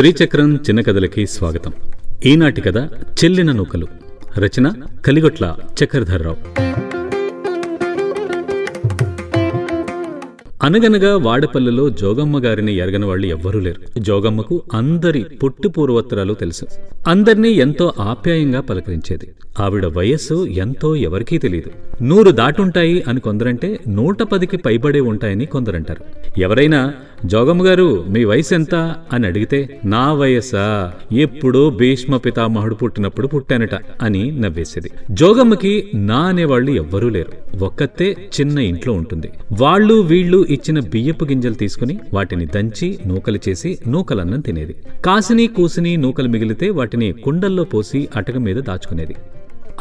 శ్రీచక్రం చిన్న కథలకి స్వాగతం. ఈనాటి కథ చెల్లిన నూకలు. రచన కలిగొట్ల చక్రధర్రావు. అనగనగా వాడపల్లెలో జోగమ్మ గారిని ఎరగని వాళ్ళు ఎవ్వరూ లేరు. జోగమ్మకు అందరి పుట్టి పూర్వోత్తరాలు తెలుసు. అందర్నీ ఎంతో ఆప్యాయంగా పలకరించేది. ఆవిడ వయస్సు ఎంతో ఎవరికీ తెలియదు నూరు దాటుంటాయి అని కొందరంటే నూట పదికి పైబడే ఉంటాయని కొందరంటారు. ఎవరైనా జోగమ్మ గారు మీ వయసు ఎంత? అని అడిగితే నా వయసా? ఎప్పుడో భీష్మ పితామహుడు పుట్టినప్పుడు పుట్టానట అని నవ్వేసేది. జోగమ్మకి నా అనేవాళ్ళు ఎవ్వరూ లేరు. ఒక్కతే చిన్న ఇంట్లో ఉంటుంది. వాళ్ళు వీళ్ళు ఇచ్చిన బియ్యపు గింజలు తీసుకుని వాటిని దంచి నూకలు చేసి నూకలన్నం తినేది. కాసిని కూసిని నూకలు మిగిలితే వాటిని కుండల్లో పోసి అటక మీద దాచుకునేది.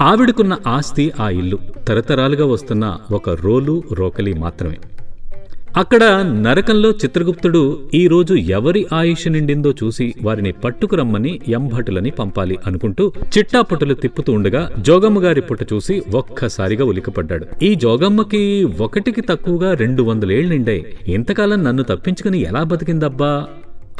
ఆవిడకున్న ఆస్తి ఆ ఇల్లు. తరతరాలుగా వస్తున్న ఒక రోలు రోకలి మాత్రమే. అక్కడ నరకంలో చిత్రగుప్తుడు ఈరోజు ఎవరి ఆయుష్ నిండిందో చూసి వారిని పట్టుకురమ్మని ఎంభటులని పంపాలి అనుకుంటూ చిట్టాపుటలు తిప్పుతూ ఉండగా జోగమ్మగారి పుట్ట చూసి ఒక్కసారిగా ఉలికపడ్డాడు ఈ జోగమ్మకి ఒకటికి తక్కువగా రెండు వందలేళ్ళు నిండాయి. ఇంతకాలం నన్ను తప్పించుకుని ఎలా బతికిందబ్బా?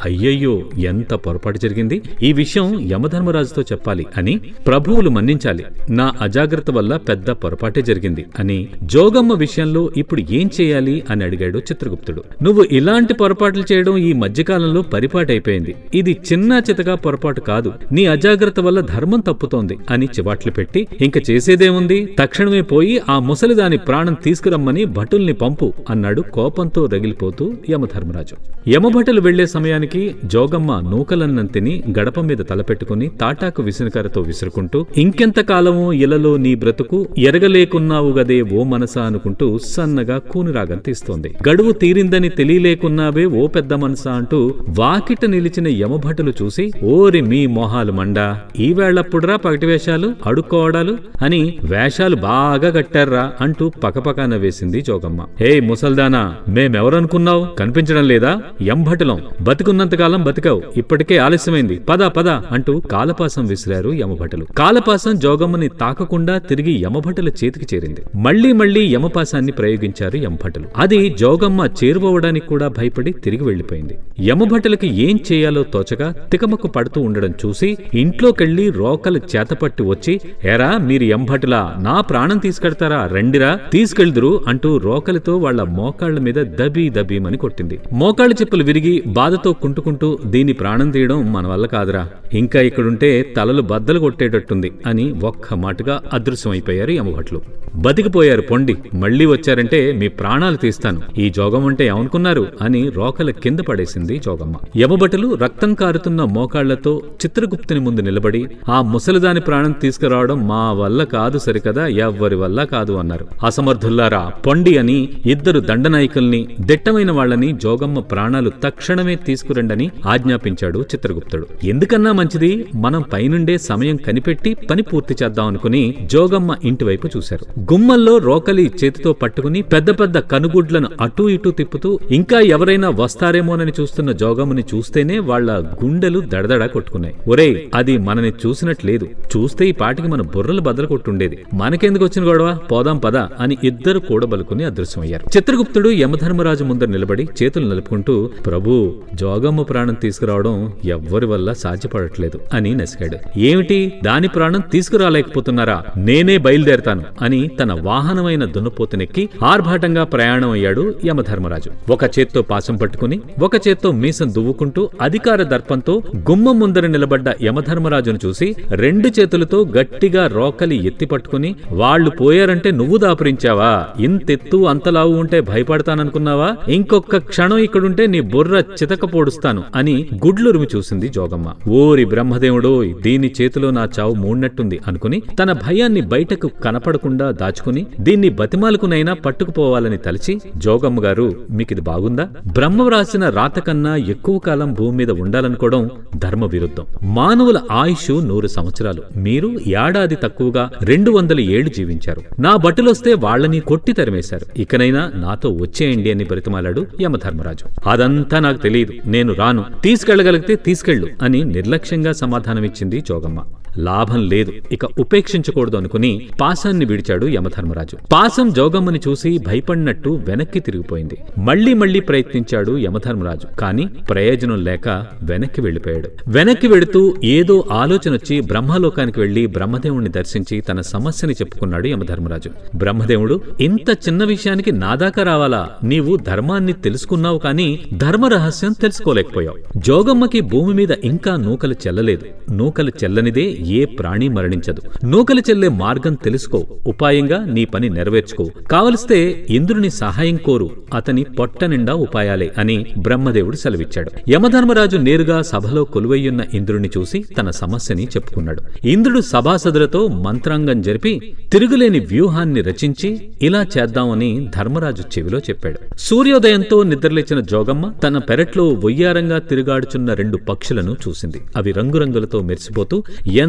అయ్యయ్యో ఎంత పొరపాటు జరిగింది? ఈ విషయం యమధర్మరాజుతో చెప్పాలి అని ప్రభువులు మన్నించాలి. నా అజాగ్రత్త వల్ల పెద్ద పొరపాటే జరిగింది అని జోగమ్మ విషయంలో ఇప్పుడు ఏం చేయాలి అని అడిగాడు చిత్రగుప్తుడు. నువ్వు ఇలాంటి పొరపాట్లు చేయడం ఈ మధ్యకాలంలో పరిపాటైపోయింది. ఇది చిన్న చితగా పొరపాటు కాదు. నీ అజాగ్రత్త వల్ల ధర్మం తప్పుతోంది అని చివాట్లు పెట్టి ఇంక చేసేదేముంది? తక్షణమే పోయి ఆ ముసలిదాని ప్రాణం తీసుకురమ్మని భటుల్ని పంపు అన్నాడు కోపంతో రగిలిపోతూ యమధర్మరాజు. యమభటులు వెళ్ళే సమయానికి జోగమ్మ నూకలన్నంతిని గడప మీద తలపెట్టుకుని తాటాకు విసునకరతో విసురుకుంటూ ఇంకెంతకాలము ఇలలో నీ బ్రతుకు ఎరగలేకున్నావు గదే ఓ మనసా అనుకుంటూ సన్నగా కూనిరాగం తీస్తోంది. గడువు తీరిందని తెలియలేకున్నావే ఓ పెద్ద మనసా అంటూ వాకిట నిలిచిన యమభటులు చూసి ఓరి మీ మొహాలు మండా ఈ వేళప్పుడురా పగటి వేషాలు అడుక్కోవడాలు అని వేషాలు బాగా కట్టారా అంటూ పకపకాన నవ్వేసింది జోగమ్మ. హే ముసల్దానా మేమెవరనుకున్నావు? కనిపించడం లేదా? ఎంభటులం బతుకున్న బతికున్నంతకాలం బతికావు. ఇప్పటికే ఆలస్యమైంది. పద పద అంటూ కాలపాసం విసిరారు యమభటలు. కాలపాసం జోగమ్మని తాకకుండా తిరిగి యమభటల చేతికి చేరింది. మళ్ళీ మళ్ళీ యమపాసాన్ని ప్రయోగించారు యమభటలు. అది జోగమ్మ చేరువవడానికి కూడా భయపడి తిరిగి వెళ్ళిపోయింది యమభటలకి ఏం చేయాలో తోచగా తికమకు పడుతూ ఉండడం చూసి ఇంట్లోకెళ్ళి రోకలు చేతపట్టి వచ్చి ఎరా మీరు ఎంభటులా నా ప్రాణం తీసుకెడతారా? రండిరా తీసుకెళ్దురు అంటూ రోకలితో వాళ్ళ మోకాళ్ళ మీద దబీ దబీమని కొట్టింది. మోకాళ్ళ చెప్పులు విరిగి బాధతో కుంటుకుంటూ దీని ప్రాణం తీయడం మన వల్ల కాదురా. ఇంకా ఇక్కడుంటే తలలు బద్దలు కొట్టేటట్టుంది అని ఒక్క మాటగా అదృశ్యమైపోయారు యమభట్లు బతికిపోయారు పొండి మళ్ళీ వచ్చారంటే మీ ప్రాణాలు తీస్తాను. ఈ జోగం అంటే ఏమనుకున్నారు అని రోకల కింద పడేసింది జోగమ్మ. యమభటులు రక్తం కారుతున్న మోకాళ్ళతో చిత్రగుప్తుని ముందు నిలబడి ఆ ముసలిదాని ప్రాణం తీసుకురావడం మా వల్ల కాదు సరికదా ఎవ్వరి వల్ల కాదు అన్నారు. అసమర్థుల్లారా పొండి అని ఇద్దరు దండనాయకుల్ని దిట్టమైన వాళ్ళని జోగమ్మ ప్రాణాలు తక్షణమే తీసుకు తీసుకురండని ఆజ్ఞాపించాడు చిత్రగుప్తుడు. ఎందుకన్నా మంచిది? మనం పైనుండే సమయం కనిపెట్టి పని పూర్తి చేద్దాం అనుకుని జోగమ్మ ఇంటివైపు చూశారు. గుమ్మల్లో రోకలి చేతితో పట్టుకుని పెద్ద పెద్ద కనుగుడ్లను అటూ ఇటూ తిప్పుతూ ఇంకా ఎవరైనా వస్తారేమోనని చూస్తున్న జోగమ్మని చూస్తేనే వాళ్ళ గుండెలు దడదడ కొట్టుకున్నాయి. ఒరేయ్ అది మనని చూసినట్లేదు. చూస్తే ఈ పాటికి మన బుర్రలు బదలు కొట్టుండేది మనకెందుకు వచ్చిన గొడవ? పోదాం పద అని ఇద్దరు కూడబలుకుని అదృశ్యమయ్యారు. చిత్రగుప్తుడు యమధర్మరాజు ముందర నిలబడి చేతులు నలుపుకుంటూ ప్రభు జోగ నాగమ్మ ప్రాణం తీసుకురావడం ఎవ్వరి వల్ల సాధ్యపడట్లేదు అని నసికాడు. ఏమిటి? దాని ప్రాణం తీసుకురాలేకపోతున్నారా? నేనే బయలుదేరతాను అని తన వాహనమైన దున్నపోతునెక్కి ఆర్భాటంగా ప్రయాణం అయ్యాడు యమధర్మరాజు. ఒక చేత్తో పాసం పట్టుకుని ఒక చేత్తో మీసం దువ్వుకుంటూ అధికార దర్పంతో గుమ్మం ముందర నిలబడ్డ యమధర్మరాజును చూసి రెండు చేతులతో గట్టిగా రోకలి ఎత్తి పట్టుకుని వాళ్ళు పోయారంటే నువ్వు దాపురించావా? ఇంతెత్తు అంతలావు ఉంటే భయపడతాననుకున్నావా? ఇంకొక క్షణం ఇక్కడుంటే నీ బుర్ర చితకపోడు పొడుస్తాను అని గుడ్లురుమి చూసింది జోగమ్మ. ఓరి బ్రహ్మదేవుడోయ్ దీని చేతిలో నా చావు మూడినట్టుంది అనుకుని తన భయాన్ని బయటకు కనపడకుండా దాచుకుని దీన్ని బతిమాలకునైనా పట్టుకుపోవాలని తలిచి జోగమ్మ గారు మీకిది బాగుందా? బ్రహ్మ వ్రాసిన రాత కన్నా ఎక్కువ కాలం భూమి మీద ఉండాలనుకోవడం ధర్మ విరుద్ధం మానవుల ఆయుష్ నూరు సంవత్సరాలు. మీరు ఏడాది తక్కువగా రెండు వందల ఏళ్ళు జీవించారు. నా బట్టులొస్తే వాళ్ళని కొట్టి తరిమేశారు. ఇకనైనా నాతో వచ్చేయండి అని బ్రతిమాలాడు యమధర్మరాజు. అదంతా నాకు తెలియదు. నేను రాను. తీసుకెళ్ళగలిగితే తీసుకెళ్ళు అని నిర్లక్ష్యంగా సమాధానమిచ్చింది జోగమ్మ. లాభం లేదు. ఇక ఉపేక్షించకూడదు అనుకుని పాసాన్ని విడిచాడు యమధర్మరాజు. పాసం జోగమ్మని చూసి భయపడినట్టు వెనక్కి తిరిగిపోయింది. మళ్ళీ మళ్ళీ ప్రయత్నించాడు యమధర్మరాజు. కాని ప్రయోజనం లేక వెనక్కి వెళ్ళిపోయాడు వెనక్కి వెడుతూ ఏదో ఆలోచన వచ్చి బ్రహ్మలోకానికి వెళ్ళి బ్రహ్మదేవుణ్ణి దర్శించి తన సమస్యని చెప్పుకున్నాడు యమధర్మరాజు. బ్రహ్మదేవుడు ఇంత చిన్న విషయానికి నాదాకా రావాలా? నీవు ధర్మాన్ని తెలుసుకున్నావు కాని ధర్మ రహస్యం తెలుసుకోలేకపోయావు. జోగమ్మకి భూమి మీద ఇంకా నూకలు చెల్లలేదు. నూకలు చెల్లనిదే ఏ ప్రాణి మరణించదు. నూకలు చెల్లే మార్గం తెలుసుకో. ఉపాయంగా నీ పని నెరవేర్చుకో. కావలిస్తే ఇంద్రుని సహాయం కోరు. అతని పొట్ట నిండా ఉపాయాలే అని బ్రహ్మదేవుడు సెలవిచ్చాడు. యమధర్మరాజు నేరుగా సభలో కొలువయ్యున్న ఇంద్రుని చూసి తన సమస్యని చెప్పుకున్నాడు. ఇంద్రుడు సభాసదులతో మంత్రాంగం జరిపి తిరుగులేని వ్యూహాన్ని రచించి ఇలా చేద్దామని ధర్మరాజు చెవిలో చెప్పాడు. సూర్యోదయంతో నిద్రలేచిన జోగమ్మ తన పెరట్లో ఒయ్యారంగా తిరుగాడుచున్న రెండు పక్షులను చూసింది. అవి రంగురంగులతో మెరిసిపోతూ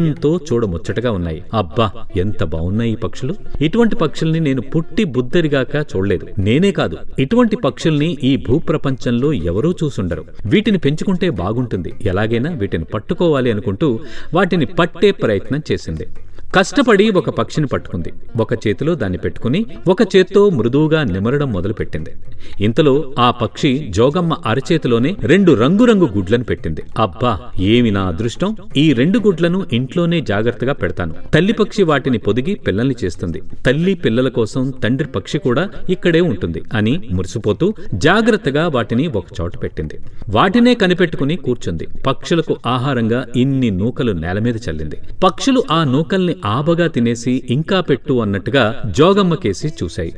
ఎంతో చూడముచ్చటగా ఉన్నాయి. అబ్బా ఎంత బాగున్నాయి ఈ పక్షులు. ఇటువంటి పక్షుల్ని నేను పుట్టి బుద్ధరిగాక చూడలేదు. నేనే కాదు ఇటువంటి పక్షుల్ని ఈ భూప్రపంచంలో ఎవరూ చూసుండరు. వీటిని పెంచుకుంటే బాగుంటుంది. ఎలాగైనా వీటిని పట్టుకోవాలి అనుకుంటూ వాటిని పట్టే ప్రయత్నం చేసింది. కష్టపడి ఒక పక్షిని పట్టుకుంది. ఒక చేతిలో దాన్ని పెట్టుకుని ఒక చేత్తో మృదువుగా నిమరడం మొదలుపెట్టింది. ఇంతలో ఆ పక్షి జోగమ్మ అరచేతిలోనే రెండు రంగురంగు గుడ్లను పెట్టింది. అబ్బా ఏమి నా అదృష్టం? ఈ రెండు గుడ్లను ఇంట్లోనే జాగ్రత్తగా పెడతాను. తల్లి పక్షి వాటిని పొదిగి పిల్లల్ని చేస్తుంది. తల్లి పిల్లల కోసం తండ్రి పక్షి కూడా ఇక్కడే ఉంటుంది అని మురిసిపోతూ జాగ్రత్తగా వాటిని ఒక చోట పెట్టింది. వాటినే కనిపెట్టుకుని కూర్చుంది. పక్షులకు ఆహారంగా ఇన్ని నూకలు నేల మీద చల్లింది. పక్షులు ఆ నూకల్ని ఆబగా తినేసి ఇంకా పెట్టు అన్నట్టుగా జోగమ్మ కేసి చూశాయి.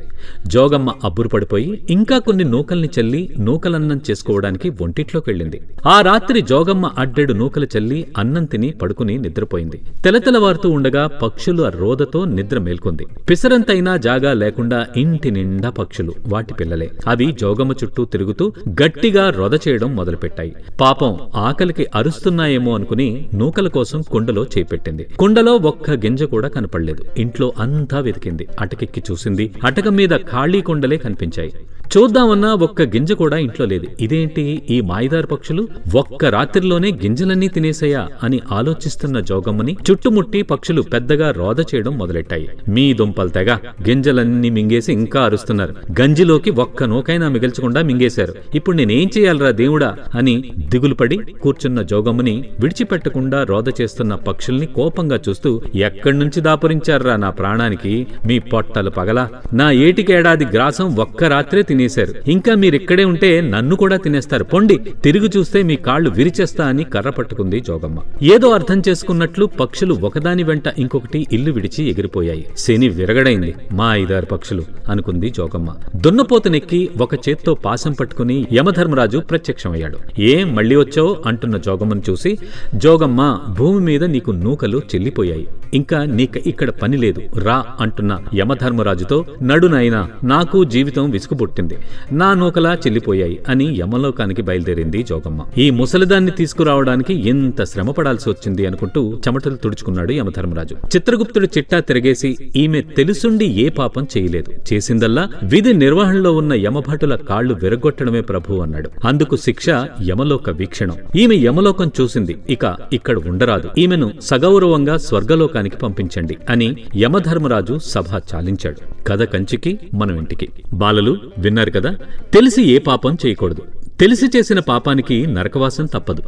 జోగమ్మ అబ్బురుపడిపోయి ఇంకా కొన్ని నూకల్ని చల్లి నూకలన్నం చేసుకోవడానికి ఒంటిట్లోకెళ్ళింది. ఆ రాత్రి జోగమ్మ అడ్డెడు నూకలు చల్లి అన్నం తిని పడుకుని నిద్రపోయింది. తెలతెలవారుతూ ఉండగా పక్షులు ఆ రోదతో నిద్ర మేల్కొంది. పిసరంతైనా జాగా లేకుండా ఇంటి నిండా పక్షులు వాటి పిల్లలే. అవి జోగమ్మ చుట్టూ తిరుగుతూ గట్టిగా రొద చేయడం మొదలుపెట్టాయి. పాపం ఆకలికి అరుస్తున్నాయేమో అనుకుని నూకల కోసం కుండలో చేపెట్టింది. కుండలో ఒక్క గింజ కూడా కనపడలేదు. ఇంట్లో అంతా వెతికింది. అటకెక్కి చూసింది. అటక మీద ఖాళీ కొండలే కనిపించాయి. చూద్దామన్నా ఒక్క గింజ కూడా ఇంట్లో లేదు. ఇదేంటి ఈ మాయదారు పక్షులు? ఒక్క రాత్రిలోనే గింజలన్నీ తినేసాయా అని ఆలోచిస్తున్న జోగమ్మని చుట్టుముట్టి పక్షులు పెద్దగా రోద చేయడం మొదలెట్టాయి. మీ దుంపలు తెగ. గింజలన్నీ మింగేసి ఇంకా అరుస్తున్నారు. గంజిలోకి ఒక్క నూకైనా మిగల్చకుండా మింగేశారు. ఇప్పుడు నేనేం చేయాలరా దేవుడా అని దిగులుపడి కూర్చున్న జోగమ్మని విడిచిపెట్టకుండా రోద చేస్తున్న పక్షుల్ని కోపంగా చూస్తూ ఎక్కడి నుంచి దాపురించారా నా ప్రాణానికి? మీ పొట్టలు పగలా. నా ఏటికేడాది గ్రాసం ఒక్క రాత్రే తినేశారు. ఇంకా మీరిక్కడే ఉంటే నన్ను కూడా తినేస్తారు. పొండి తిరిగి చూస్తే మీ కాళ్ళు విరిచేస్తా అని కర్ర పట్టుకుంది జోగమ్మ. ఏదో అర్థం చేసుకున్నట్లు పక్షులు ఒకదాని వెంట ఇంకొకటి ఇల్లు విడిచి ఎగిరిపోయాయి. శని విరగడైంది. మా ఐదారు పక్షులు అనుకుంది జోగమ్మ. దున్నపోతనెక్కి ఒక చేత్తో పాసం పట్టుకుని యమధర్మరాజు ప్రత్యక్షమయ్యాడు. ఏం మళ్ళీ వచ్చావు? అంటున్న జోగమ్మను చూసి జోగమ్మ భూమి మీద నీకు నూకలు చెల్లిపోయాయి. ఇంకా నీక ఇక్కడ పని లేదు. రా అంటున్న యమధర్మరాజుతో నడునైనా నాకు జీవితం విసుగుపుట్టింది నా నూకలా చెల్లిపోయాయి అని యమలోకానికి బయలుదేరింది జోగమ్మ. ఈ ముసలిదాన్ని తీసుకురావడానికి ఎంత శ్రమ పడాల్సి వచ్చింది అనుకుంటూ చెమటలు తుడుచుకున్నాడు యమధర్మరాజు. చిత్రగుప్తుడు చిట్టా తిరగేసి ఈమె తెలుసుండి ఏ పాపం చేయలేదు. చేసిందల్లా విధి నిర్వహణలో ఉన్న యమభటుల కాళ్ళు విరగొట్టడమే ప్రభు అన్నాడు. అందుకు శిక్ష యమలోక వీక్షణం. ఈమె యమలోకం చూసింది. ఇక ఇక్కడ ఉండరాదు. ఈమెను సగౌరవంగా స్వర్గలోకానికి పంపించండి అని యమధర్మరాజు సభ చాలించాడు. కథ కంచికి మనం ఇంటికి. బాలలు విన్నారు కదా? తెలిసి ఏ పాపం చేయకూడదు. తెలిసి చేసిన పాపానికి నరకవాసం తప్పదు.